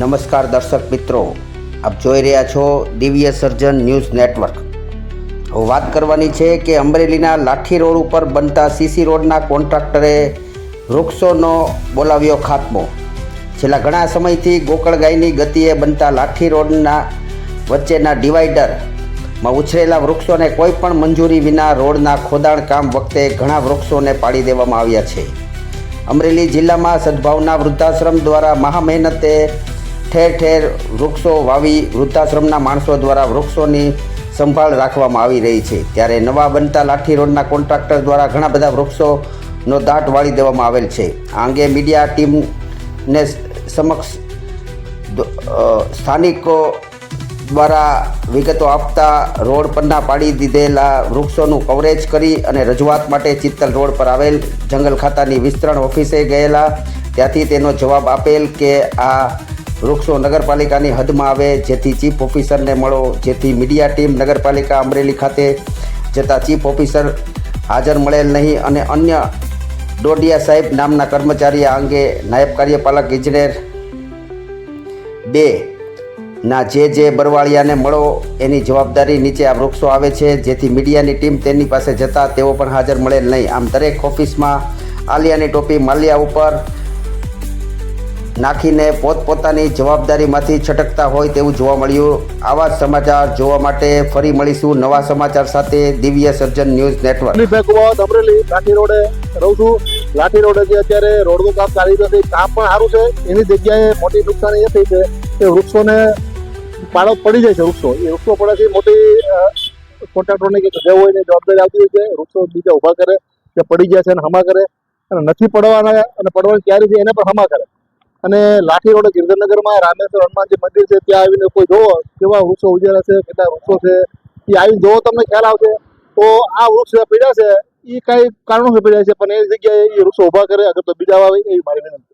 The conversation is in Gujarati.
નમસ્કાર દર્શક મિત્રો, આપ જોઈ રહ્યા છો દિવ્ય સર્જન ન્યૂઝ નેટવર્ક. વાત કરવાની છે કે અમરેલીના લાઠી રોડ ઉપર બનતા સીસી રોડના કોન્ટ્રાક્ટરે વૃક્ષોનો બોલાવ્યો ખાત્મો. છેલ્લા ઘણા સમયથી ગોકળ ગાયની ગતિએ બનતા લાઠી રોડના વચ્ચેના ડિવાઈડરમાં ઉછરેલા વૃક્ષોને કોઈ પણ મંજૂરી વિના રોડના ખોદાણ કામ વખતે ઘણા વૃક્ષોને પાડી દેવામાં આવ્યા છે. અમરેલી જિલ્લામાં સદભાવના વૃદ્ધાશ્રમ દ્વારા મહામહેનતે ઠેર ઠેર વૃક્ષો વાવી વૃદ્ધાશ્રમના માણસો દ્વારા વૃક્ષોની સંભાળ રાખવામાં આવી રહી છે. ત્યારે નવા બનતા લાઠી રોડના કોન્ટ્રાક્ટર દ્વારા ઘણા બધા વૃક્ષોનો દાટ વાળી દેવામાં આવેલ છે. આ અંગે મીડિયા ટીમને સમક્ષ સ્થાનિકો દ્વારા વિગતો આપતા રોડ પરના પાડી દીધેલા વૃક્ષોનું કવરેજ કરી અને રજૂઆત માટે ચિત્તલ રોડ પર આવેલ જંગલ ખાતાની વિસ્તરણ ઓફિસે ગયેલા. ત્યાંથી તેનો જવાબ આપેલ કે આ વૃક્ષો નગરપાલિકાની હદમાં આવે, જેથી ચીફ ઓફિસરને મળો, જેથી મીડિયા ટીમ નગરપાલિકા અમરેલી ખાતે જતાં ચીફ ઓફિસર હાજર મળેલ નહીં અને અન્ય ડોડિયા સાહેબ નામના કર્મચારી આ અંગે નાયબ કાર્યપાલક ઇજનેર બે ના જે જે બરવાળિયાને મળો એની જવાબદારી નીચે આ વૃક્ષો આવે છે, જેથી મીડિયાની ટીમ તેની પાસે જતા તેઓ પણ હાજર મળેલ નહીં. આમ દરેક ઓફિસમાં આલિયાની ટોપી માલિયા ઉપર નાખીને પોતપોતાની જવાબદારીમાંથી છટકતા હોય તેવું જોવા મળ્યું. આવા સમાચાર જોવા માટે ફરી મળીશું નવા સમાચાર સાથે દિવ્ય સર્જન ન્યૂઝ નેટવર્ક. કુવાવત અમરેલી લાઠી રોડે રહું છું. લાઠી રોડે જે અત્યારે રોડનું કામ ચાલી રહ્યું છે કામ પણ સારું છે. એની જગ્યાએ મોટી નુકસાની એ થઈ છે કે વૃક્ષોને પાળો પડી જાય છે વૃક્ષો. એ વૃક્ષો પડવાથી મોટી કોન્ટ્રાક્ટરોને કે હોય ને જવાબદારી આવતી હોય છે. વૃક્ષો બીજા ઊભા કરે કે પડી ગયા છે અને હમા કરે. અને નથી પડવાના અને પડવાની તૈયારી છે એને પણ હમા કરે. અને લાઠી રોડ ગિરધરનગરમાં રામેશ્વર હનુમાનજી મંદિર છે, ત્યાં આવીને કોઈ જોવો કેવા વૃક્ષો ઉજેલા છે, કેટલા વૃક્ષો છે, એ આવીને જોવો તમને ખ્યાલ આવશે. તો આ વૃક્ષ જે પીડ્યા છે, એ કઈ કારણોસર પીડ્યા છે, પણ એ જગ્યાએ એ વૃક્ષો ઊભા કરે, અગર તો બીજા આવે એવી મારી વિનંતી.